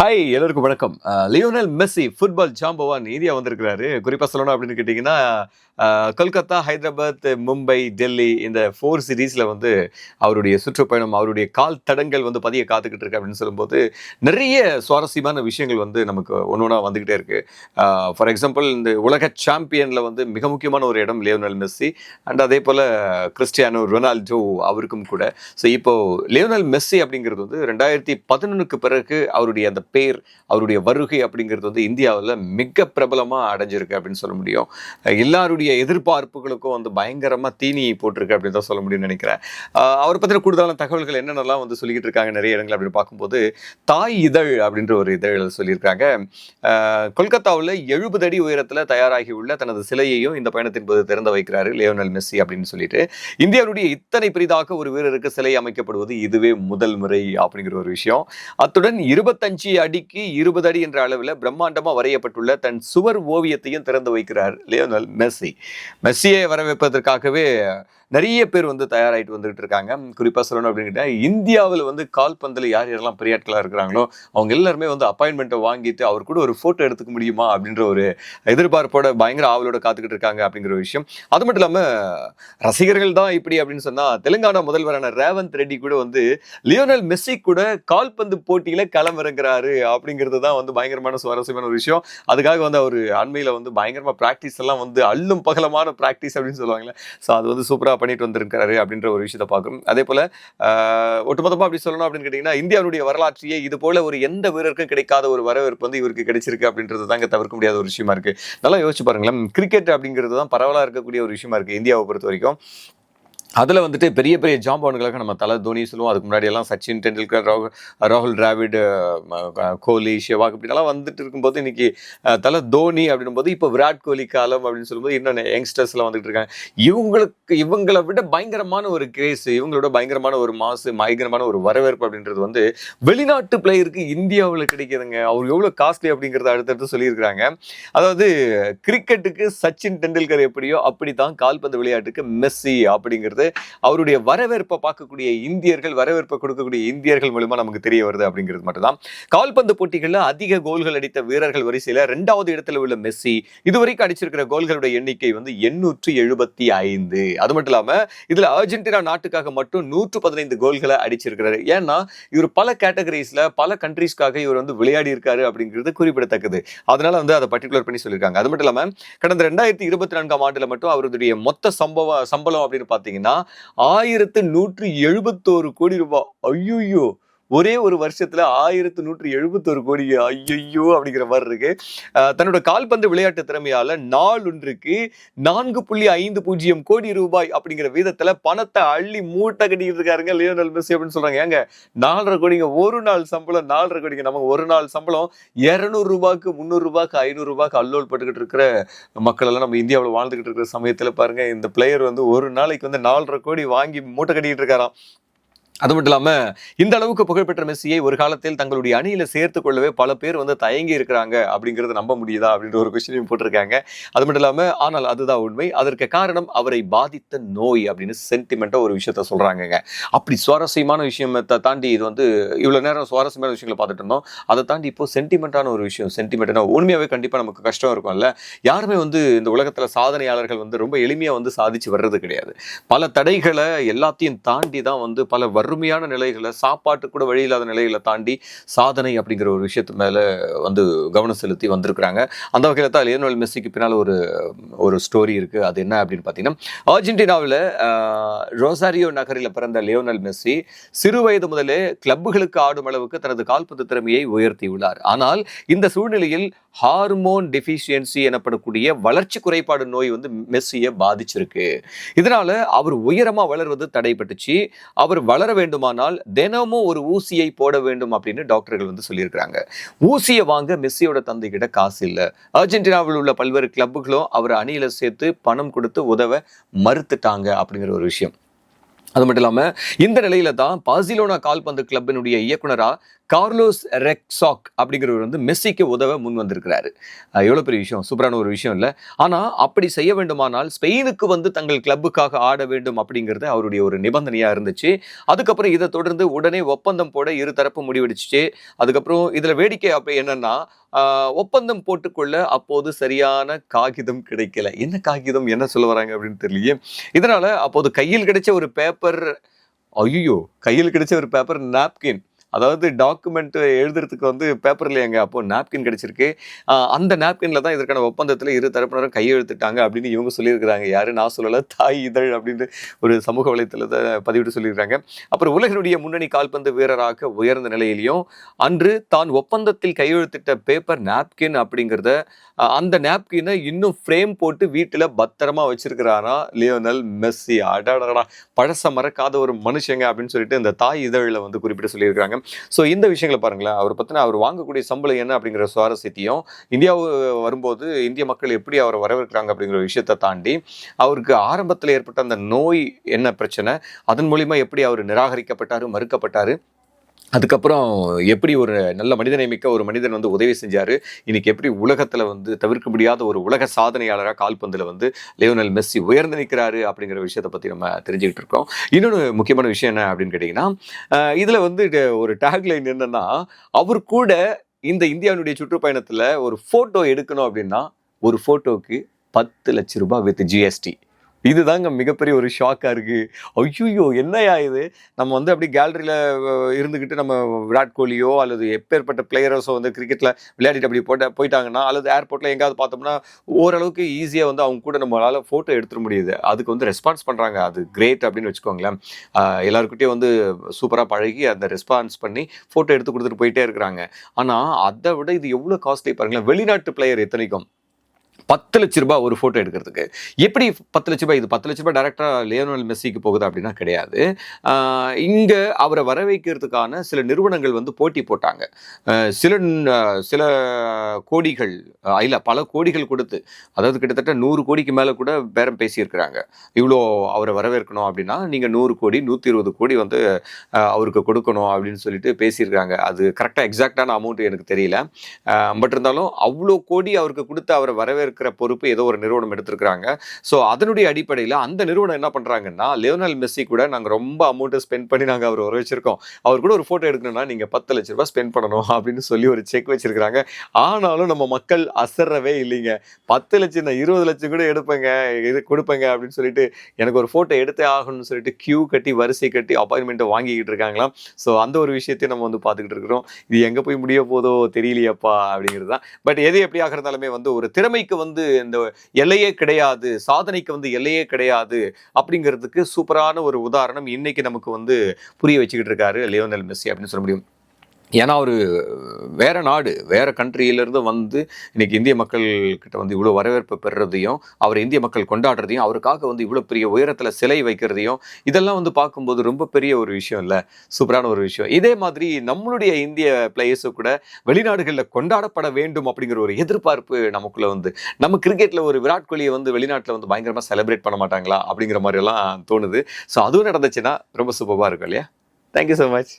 Hi எல்லோருக்கும் வணக்கம். Lionel Messi football ஜாம்பவான் இந்தியா வந்திருக்கிறாரு. குறிப்பாக சொல்லணும் அப்படின்னு கேட்டிங்கன்னா கொல்கத்தா ஹைதராபாத் மும்பை டெல்லி இந்த ஃபோர் சிரீஸில் வந்து அவருடைய சுற்றுப்பயணம் அவருடைய கால் தடங்கள் வந்து பதிய காத்துக்கிட்டு இருக்கு அப்படின்னு சொல்லும்போது நிறைய சுவாரஸ்யமான விஷயங்கள் வந்து நமக்கு ஒன்று ஒன்றா வந்துக்கிட்டே இருக்குது ஃபார் எக்ஸாம்பிள் இந்த உலக சாம்பியனில் வந்து மிக முக்கியமான ஒரு இடம் லியோனல் மெஸ்ஸி அண்ட் அதே போல் கிறிஸ்டியானோ ரொனால்டோ அவருக்கும் கூட. ஸோ இப்போது லியோனல் மெஸ்ஸி அப்படிங்கிறது வந்து ரெண்டாயிரத்தி பதினொன்றுக்கு பிறகு அவருடைய அந்த பேர் அவருடைய வருகை அப்படிங்கிறது வந்து இந்தியாவில் மிக பிரபலமாக அடைஞ்சிருக்கு அப்படின்னு சொல்ல முடியும். எல்லாருடைய எதிர்பார்ப்புகளுக்கும் வந்து பயங்கரமாக தீனி போட்டிருக்கு அப்படின்னு தான் சொல்ல முடியும்னு நினைக்கிறேன். அவரை பற்றின கூடுதலான தகவல்கள் என்னென்னலாம் வந்து சொல்லிக்கிட்டு இருக்காங்க நிறைய இடங்கள் அப்படின்னு பார்க்கும்போது தாய் இதழ் அப்படின்ற ஒரு இதழ் சொல்லியிருக்காங்க. கொல்கத்தாவில் எழுபது அடி உயரத்தில் தயாராகி உள்ள தனது சிலையையும் இந்த பயணத்தின் போது திறந்து வைக்கிறாரு லியோனல் மெஸ்ஸி அப்படின்னு சொல்லிட்டு. இந்தியாவுடைய இத்தனை பெரிதாக ஒரு வீரருக்கு சிலை அமைக்கப்படுவது இதுவே முதல் முறை அப்படிங்கிற ஒரு விஷயம். அத்துடன் இருபத்தஞ்சு அடிக்கு இருபது அடி என்ற அளவில் பிரம்மாண்டமா வரையப்பட்டுள்ள தன் சுவர் ஓவியத்தையும் திறந்து வைக்கிறார் லியோனல் மெஸ்ஸி. மெஸ்ஸியை வரவேற்பதற்காகவே நிறைய பேர் வந்து தயாராகிட்டு வந்துகிட்டு இருக்காங்க. குறிப்பாக சொல்லணும் அப்படின்னு இந்தியாவில் வந்து கால்பந்தில் யார் யாரெல்லாம் பெரிய ஆட்களாக இருக்கிறாங்களோ அவங்க எல்லாருமே வந்து அப்பாயின்மெண்ட்டை வாங்கிட்டு அவர் கூட ஒரு ஃபோட்டோ எடுத்துக்க முடியுமா அப்படின்ற ஒரு எதிர்பார்ப்போட பயங்கர ஆவலோட காத்துக்கிட்டு இருக்காங்க அப்படிங்கிற ஒரு விஷயம். அது மட்டும் இல்லாமல் ரசிகர்கள் தான் இப்படி அப்படின்னு சொன்னால் தெலுங்கானா முதல்வரான ரேவந்த் ரெட்டி கூட வந்து லியோனல் மெஸ்ஸி கூட கால்பந்து போட்டியில களமிறங்குறாரு அப்படிங்கிறது தான் வந்து பயங்கரமான சுவாரஸ்யமான ஒரு விஷயம். அதுக்காக வந்து அவர் அண்மையில் வந்து பயங்கரமா பிராக்டிஸ் எல்லாம் வந்து அள்ளும் பகலமான பிராக்டிஸ் அப்படின்னு சொல்லுவாங்கல்ல. ஸோ அது வந்து சூப்பரா பண்ணிட்டு வந்திருக்காரு அப்படின்ற ஒரு விஷயத்தை பார்க்கும். அதே போல ஒட்டுமொத்தமாக அப்படி சொல்லணும் அப்படின்னு கேட்டிங்கன்னா இந்தியாவுடைய வரலாற்றையே இது போல ஒரு எந்த வீரருக்கும் கிடைக்காத ஒரு வரவேற்பு வந்து இவருக்கு கிடைச்சிருக்கு அப்படின்றது தாங்க தவிர்க்க முடியாத ஒரு விஷயமா இருக்கு. நல்லா யோசிச்சு பாருங்களேன் கிரிக்கெட் அப்படிங்கிறது தான் பரவலாக இருக்கக்கூடிய ஒரு விஷயமா இருக்கு இந்தியாவை பொறுத்த வரைக்கும். அதில் வந்துட்டு பெரிய பெரிய ஜாம்பவன்களாக நம்ம தலை தோனி சொல்லுவோம். அதுக்கு முன்னாடி எல்லாம் சச்சின் டெண்டுல்கர் ராகுல் ராகுல் டிராவிட் கோலி ஷெவாக் இப்படிலாம் வந்துட்டு இருக்கும்போது இன்னைக்கு தலை தோனி அப்படின்னும்போது இப்போ விராட் கோலி காலம் அப்படின்னு சொல்லும்போது இன்னும் யங்ஸ்டர்ஸ்லாம் வந்துட்டு இருக்காங்க. இவங்களுக்கு இவங்களை விட பயங்கரமான ஒரு கிரேஸ் இவங்களோட பயங்கரமான ஒரு மாசு பயங்கரமான ஒரு வரவேற்பு அப்படின்றது வந்து வெளிநாட்டு பிளேயருக்கு இந்தியாவில் கிடைக்குதுங்க. அவர் எவ்வளோ காஸ்ட்லி அப்படிங்கிறத அடுத்தடுத்து சொல்லியிருக்கிறாங்க. அதாவது கிரிக்கெட்டுக்கு சச்சின் டெண்டுல்கர் எப்படியோ அப்படி தான் கால்பந்து விளையாட்டுக்கு மெஸ்ஸி அப்படிங்கிறது அவருடைய வரவேற்பை பார்க்கக்கூடிய இந்தியர்கள் வரவேற்பை கொடுக்கக்கூடிய இந்தியர்கள் மூலமா நமக்கு தெரிய வருது அப்படிங்கிறது மட்டும்தான். கால்பந்து போட்டிகளில் அதிக கோல்கள் அடித்த வீரர்கள் வரிசையில் ரெண்டாவது இடத்துல உள்ள மெஸ்ஸி இதுவரைக்கும் அடிச்சிருக்கிற கோல்களுடைய எண்ணிக்கை வந்து எண்ணூற்று எழுபத்தி ஐந்து. அது மட்டும் இல்லாம இதுல அர்ஜென்டினா நாட்டுக்காக மட்டும் நூற்று பதினைந்து கோல்களை அடிச்சிருக்கிறாரு. ஏன்னா இவர் பல கேட்டகரிஸ்ல பல கண்ட்ரீஸ்க்காக இவர் வந்து விளையாடி இருக்காரு அப்படிங்கிறது குறிப்பிடத்தக்கது. அதனால வந்து அதை பர்டிகுலர் பண்ணி சொல்லியிருக்காங்க. அது மட்டும் இல்லாம கடந்த ரெண்டாயிரத்தி இருபத்தி நான்காம் ஆண்டுல மட்டும் அவருடைய மொத்த சம்பவ சம்பளம் அப்படின்னு பாத்தீங்கன்னா ஆயிரத்து நூற்று எழுபத்தோரு கோடி ரூபாய் ஐயோ ஒரே ஒரு வருஷத்துல ஆயிரத்து நூற்று எழுபத்தொரு கோடி ஐயையோ அப்படிங்கிற மாதிரி இருக்கு. தன்னோட கால்பந்து விளையாட்டு திறமையால நாள் ஒன்றுக்கு நான்கு புள்ளி ஐந்து பூஜ்ஜியம் கோடி ரூபாய் அப்படிங்கிற விதத்துல பணத்தை அள்ளி மூட்டை கட்டிக்கிட்டு இருக்காருங்க லியோனல் மெஸ்ஸி அப்படின்னு சொல்றாங்க. ஏங்க நாலரை கோடிங்க ஒரு நாள் சம்பளம் நாலரை கோடிங்க நமக்கு ஒரு நாள் சம்பளம் இருநூறு ரூபாய்க்கு முந்நூறு ரூபாய்க்கு ஐநூறு ரூபாய்க்கு அல்லோல் பட்டுக்கிட்டு இருக்கிற மக்கள் எல்லாம் நம்ம இந்தியாவில் வாழ்ந்துகிட்டு இருக்கிற சமயத்துல பாருங்க இந்த பிளேயர் வந்து ஒரு நாளைக்கு வந்து நாலரை கோடி வாங்கி மூட்டை கட்டிக்கிட்டு இருக்காராம். அது மட்டும் இல்லாமல் இந்த அளவுக்கு புகழ்பெற்ற மெஸ்ஸியை ஒரு காலத்தில் தங்களுடைய அணியில் சேர்த்து கொள்ளவே பல பேர் வந்து தயங்கி இருக்கிறாங்க அப்படிங்கிறது நம்ப முடியுதா அப்படின்ற ஒரு கொஸ்டினையும் போட்டிருக்காங்க. அது மட்டும் இல்லாமல் ஆனால் அதுதான் உண்மை. அதற்கு காரணம் அவரை பாதித்த நோய் அப்படின்னு சென்டிமெண்ட்டாக ஒரு விஷயத்த சொல்கிறாங்கங்க அப்படி சுவாரஸ்யமான விஷயத்தை தாண்டி இது வந்து இவ்வளோ நேரம் சுவாரஸ்யமான விஷயங்களை பார்த்துட்டு இருந்தோம். அதை தாண்டி இப்போ சென்டிமெண்டான ஒரு விஷயம் சென்டிமெண்ட்னா உண்மையாகவே கண்டிப்பாக நமக்கு கஷ்டம் இருக்கும்ல. யாருமே வந்து இந்த உலகத்தில் சாதனையாளர்கள் வந்து ரொம்ப எளிமையாக வந்து சாதிச்சு வர்றது கிடையாது. பல தடைகளை எல்லாத்தையும் தாண்டி தான் வந்து பல அருமையான நிலைகளை சாப்பாட்டு கூட வழி இல்லாத நிலைகளை தாண்டி சாதனை அப்படிங்கிற ஒரு விஷயத்து மேலே வந்து கவனம் செலுத்தி வந்திருக்கிறாங்க. அந்த வகையில் தான் லியோனல் மெஸ்ஸிக்கு பின்னால் ஒரு ஒரு ஸ்டோரி இருக்கு. அது என்ன அப்படின்னு பார்த்தீங்கன்னா அர்ஜென்டினாவில் ரோசாரியோ நகரில் பிறந்த லியோனல் மெஸ்ஸி சிறு வயது முதலே கிளப்புகளுக்கு ஆடும் அளவுக்கு தனது கால்பந்து திறமையை உயர்த்தியுள்ளார் ஆனால் இந்த சூழ்நிலையில் ஹார்மோன் டெஃபிஷியன்சி எனப்படக்கூடிய வளர்ச்சி குறைபாடு நோய் வந்து மெஸ்ஸியை பாதிச்சிருக்கு. இதனால அவர் உயரமா வளர்வது தடைப்பட்டுச்சு அவர் வளர வேண்டுமானால் தினமும் ஒரு ஊசியை போட வேண்டும் அப்படின்னு டாக்டர்கள் வந்து சொல்லியிருக்கிறாங்க. ஊசியை வாங்க மெஸ்ஸியோட தந்தை கிட்ட காசு இல்லை. அர்ஜென்டினாவில் உள்ள பல்வேறு கிளப்புகளும் அவர் அணியில சேர்த்து பணம் கொடுத்து உதவ மறுத்துட்டாங்க அப்படிங்கிற ஒரு விஷயம். அது மட்டும் இல்லாமல் இந்த நிலையில தான் பார்சிலோனா கால்பந்து கிளப்பினுடைய இயக்குனராக கார்லோஸ் ரெக்ஸாக் அப்படிங்கிறவர் வந்து மெஸ்ஸிக்கு உதவ முன் வந்திருக்கிறாரு. எவ்வளோ பெரிய விஷயம்? சூப்பரான ஒரு விஷயம் இல்லை. ஆனால் அப்படி செய்ய வேண்டுமானால் ஸ்பெயினுக்கு வந்து தங்கள் கிளப்புக்காக ஆட வேண்டும் அப்படிங்கிறது அவருடைய ஒரு நிபந்தனையாக இருந்துச்சு. அதுக்கப்புறம் இதை தொடர்ந்து உடனே ஒப்பந்தம் போட இரு தரப்பு முடிவெடுத்துச்சு. அதுக்கப்புறம் இதில் வேடிக்கை அப்போ என்னன்னா ஒப்பந்தம் போட்டுக்கொள்ள அப்போது சரியான காகிதம் கிடைக்கல. என்ன காகிதம்? என்ன சொல்ல வராங்க அப்படின்னு தெரியலையே. இதனால அப்போது கையில் கிடைச்ச ஒரு பேப்பர் ஐயோ கையில் கிடைச்ச ஒரு பேப்பர் நாப்கின் அதாவது டாக்குமெண்ட் எழுதுறதுக்கு வந்து பேப்பர் இல்லையாங்க அப்போ நாப்கின் கிடைச்சிருக்கு. அந்த நாப்கின்ல தான் இதற்கான ஒப்பந்தத்தில் இரு தரப்பினரும் கையெழுத்துட்டாங்க அப்படின்னு இவங்க சொல்லியிருக்கிறாங்க. யாரு? நான் சொல்லலை. தாய் இதழ் அப்படின்னு ஒரு சமூக வலைத்தளத்தை பதிவிட்டு சொல்லியிருக்காங்க அப்புறம் உலகினுடைய முன்னணி கால்பந்து வீரராக உயர்ந்த நிலையிலையும் அன்று தான் ஒப்பந்தத்தில் கையெழுத்திட்ட பேப்பர் நாப்கின் அப்படிங்கிறத அந்த நாப்கினை இன்னும் ஃப்ரேம் போட்டு வீட்டில் பத்திரமா வச்சிருக்கிறாரா? Lionel Messi. அடாடா பழச மறக்காத ஒரு மனுஷங்க அப்படின்னு சொல்லிட்டு இந்த தாய் இதழில் வந்து குறிப்பிட்டு சொல்லியிருக்காங்க ஸோ இந்த விஷயங்களை பாருங்களேன். அவர் பற்றின அவர் வாங்கக்கூடிய சம்பளம் என்ன அப்படிங்கிற சுவாரஸ்யத்தையும் இந்தியாவு வரும்போது இந்திய மக்கள் எப்படி அவரை வரவேற்கிறாங்க அப்படிங்கிற விஷயத்தை தாண்டி அவருக்கு ஆரம்பத்தில் ஏற்பட்ட அந்த நோய் என்ன பிரச்சனை அதன் மூலிமா எப்படி அவர் நிராகரிக்கப்பட்டார் மறுக்கப்பட்டார் அதுக்கப்புறம் எப்படி ஒரு நல்ல மனிதநேமிக்க ஒரு மனிதன் வந்து உதவி செஞ்சார்? இன்றைக்கி எப்படி உலகத்தில் வந்து தவிர்க்க முடியாத ஒரு உலக சாதனையாளராக கால்பந்தில் வந்து லியோனல் மெஸ்ஸி உயர்ந்து நிற்கிறாரு அப்படிங்கிற விஷயத்தை பற்றி நம்ம தெரிஞ்சுக்கிட்டு இருக்கோம். இன்னொன்று முக்கியமான விஷயம் என்ன அப்படின்னு கேட்டிங்கன்னா இதில் வந்து ஒரு டேக்லைன் என்னன்னா அவர் கூட இந்த இந்தியாவினுடைய சுற்றுப்பயணத்தில் ஒரு ஃபோட்டோ எடுக்கணும் அப்படின்னா ஒரு ஃபோட்டோவுக்கு பத்து லட்ச ரூபாய் வித் ஜிஎஸ்டி இதுதாங்க மிகப்பெரிய ஒரு ஷாக்காக இருக்குது ஐயோ என்னையா இது? நம்ம வந்து அப்படி கேலரியில் இருந்துக்கிட்டு நம்ம விராட் கோலியோ அல்லது எப்பேற்பட்ட பிளேயர்ஸோ வந்து கிரிக்கெட்டில் விளையாடிட்டு அப்படி போட்ட போயிட்டாங்கன்னா அல்லது ஏர்போர்ட்டில் எங்கேயாவது பார்த்தோம்னா ஓரளவுக்கு ஈஸியாக வந்து அவங்க கூட நம்மளால் ஃபோட்டோ எடுத்துட முடியுது. அதுக்கு வந்து ரெஸ்பான்ஸ் பண்ணுறாங்க அது கிரேட் அப்படின்னு வச்சுக்கோங்களேன். ஆஹ் எல்லாருக்கிட்டையும் வந்து சூப்பராக பழகி அந்த ரெஸ்பான்ஸ் பண்ணி ஃபோட்டோ எடுத்து கொடுத்துட்டு போயிட்டே இருக்கிறாங்க. ஆனால் அதை விட இது எவ்வளோ காஸ்ட்லி பாருங்களேன். வெளிநாட்டு பிளேயர் எத்தனைக்கும்? பத்து லட்ச ரூபாய் ஒரு ஃபோட்டோ எடுக்கிறதுக்கு. எப்படி பத்து லட்ச ரூபாய்? இது பத்து லட்ச ரூபாய் டேரக்டாக லியோனல் மெஸ்ஸிக்கு போகுது அப்படின்னா கிடையாது. இங்கே அவரை வர வைக்கிறதுக்கான சில நிறுவனங்கள் வந்து போட்டி போட்டாங்க. சில சில கோடிகள் இல்லை பல கோடிகள் கொடுத்து அதாவது கிட்டத்தட்ட நூறு கோடிக்கு மேலே கூட பேரம் பேசியிருக்கிறாங்க. இவ்வளோ அவரை வரவேற்கணும் அப்படின்னா நீங்கள் நூறு கோடி நூற்றி இருபது கோடி வந்து அவருக்கு கொடுக்கணும் அப்படின்னு சொல்லிட்டு பேசியிருக்காங்க அது கரெக்டாக எக்ஸாக்டான அமௌண்ட் எனக்கு தெரியல. பட் இருந்தாலும் அவ்வளோ கோடி அவருக்கு கொடுத்து அவரை வரவேற்க இருக்கிற பொறுப்பு ஏதோ ஒரு நிறுவனம் எடுத்திருக்கிறாங்க. ஸோ அதனுடைய அடிப்படையில் அந்த நிறுவனம் என்ன பண்ணுறாங்கன்னா லியோனல் மெஸ்ஸி கூட நாங்கள் ரொம்ப அமௌண்ட்டை ஸ்பெண்ட் பண்ணி நாங்கள் அவர் வர வச்சிருக்கோம் அவர் கூட ஒரு ஃபோட்டோ எடுக்கணும்னா நீங்கள் பத்து லட்ச ரூபாய் ஸ்பெண்ட் பண்ணணும் அப்படின்னு சொல்லி ஒரு செக் வச்சிருக்கிறாங்க. ஆனாலும் நம்ம மக்கள் அசரவே இல்லைங்க. பத்து லட்சம் நான் இருபது லட்சம் கூட எடுப்பேங்க இது கொடுப்பேங்க அப்படின்னு சொல்லிட்டு எனக்கு ஒரு ஃபோட்டோ எடுத்தே ஆகணும்னு சொல்லிட்டு கியூ கட்டி வரிசை கட்டி அப்பாயின்மெண்ட்டை வாங்கிக்கிட்டு இருக்காங்களாம். ஸோ அந்த ஒரு விஷயத்தையும் நம்ம வந்து பார்த்துக்கிட்டு இருக்கிறோம். இது எங்கே போய் முடிய போதோ தெரியலையப்பா அப்படிங்கிறது தான். பட் எது எப்படி ஆகிறதாலுமே வந்து ஒரு திறமைக்கு வந்து வந்து இந்த எல்லையே கிடையாது சாதனைக்கு வந்து எல்லையே கிடையாது அப்படிங்கிறதுக்கு சூப்பரான ஒரு உதாரணம் இன்னைக்கு நமக்கு வந்து புரிய வச்சுக்கிட்டு இருக்காரு லியோனல் மெஸ்ஸி அப்படின்னு சொல்ல முடியும். ஏன்னா அவர் வேறு நாடு வேறு கண்ட்ரியிலேருந்து வந்து இன்றைக்கி இந்திய மக்கள்கிட்ட வந்து இவ்வளோ வரவேற்பு பெறுறதையும் அவர் இந்திய மக்கள் கொண்டாடுறதையும் அவருக்காக வந்து இவ்வளோ பெரிய உயரத்தில் சிலை வைக்கிறதையும் இதெல்லாம் வந்து பார்க்கும்போது ரொம்ப பெரிய ஒரு விஷயம் இல்லை சூப்பரான ஒரு விஷயம். இதே மாதிரி நம்மளுடைய இந்திய பிளேயர்ஸு கூட வெளிநாடுகளில் கொண்டாடப்பட வேண்டும் அப்படிங்கிற ஒரு எதிர்பார்ப்பு நமக்குள்ளே வந்து நம்ம கிரிக்கெட்டில் ஒரு விராட் கோலியை வந்து வெளிநாட்டில் வந்து பயங்கரமாக செலிப்ரேட் பண்ண மாட்டாங்களா அப்படிங்கிற மாதிரி எல்லாம் தோணுது. ஸோ அதுவும் நடந்துச்சுன்னா ரொம்ப சூப்பராக இருக்கும் இல்லையா? Thank you so much